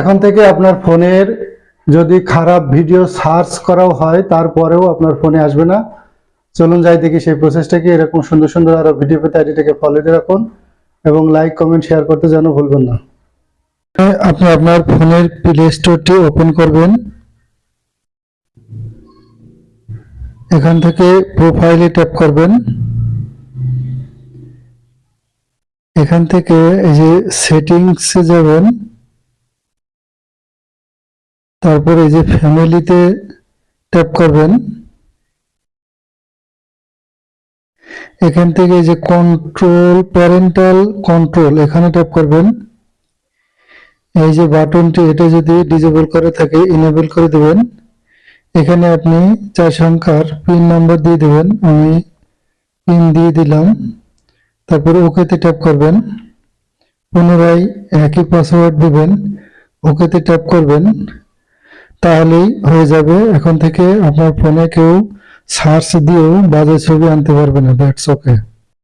এখন থেকে আপনার ফোনের যদি খারাপ ভিডিও সার্চ করাও হয়, তারপরেও আপনার ফোনে আসবে না। চলুন যাই দেখি সেই প্রসেসটাকে এরকম সুন্দর সুন্দর আরও ভিডিও পেতে আইডিটাকে ফলো রাখুন এবং লাইক কমেন্ট শেয়ার করতে যেন ভুলবেন না। আপনি আপনার ফোনের প্লে স্টোরটি ওপেন করবেন। এখান থেকে প্রোফাইলে ট্যাপ করবেন। এখান থেকে এই যে সেটিংসে যাবেন। তারপর এই যে ফ্যামিলিতে ট্যাপ করবেন, এখান থেকে যে কন্ট্রোল প্যারেন্টাল কন্ট্রোল এখানে ট্যাপ করবেন। এই যে বাটনটি এটা যদি ডিজেবল করে থাকে ইনেবল করে দেবেন। এখানে আপনি চার সংখ্যার পিন নাম্বার দিয়ে দেবেন। আমি পিন দিয়ে দিলাম। তারপরে ওকেতে ট্যাপ করবেন। পুনরায় একই পাসওয়ার্ড দিবেন। ওকেতে ট্যাপ করবেন। তাহলেই হয়ে যাবে। এখন থেকে আপনার ফোনে কেউ সার্চ দিয়েও বাজে ছবি আনতে পারবে না দ্যাটস ওকে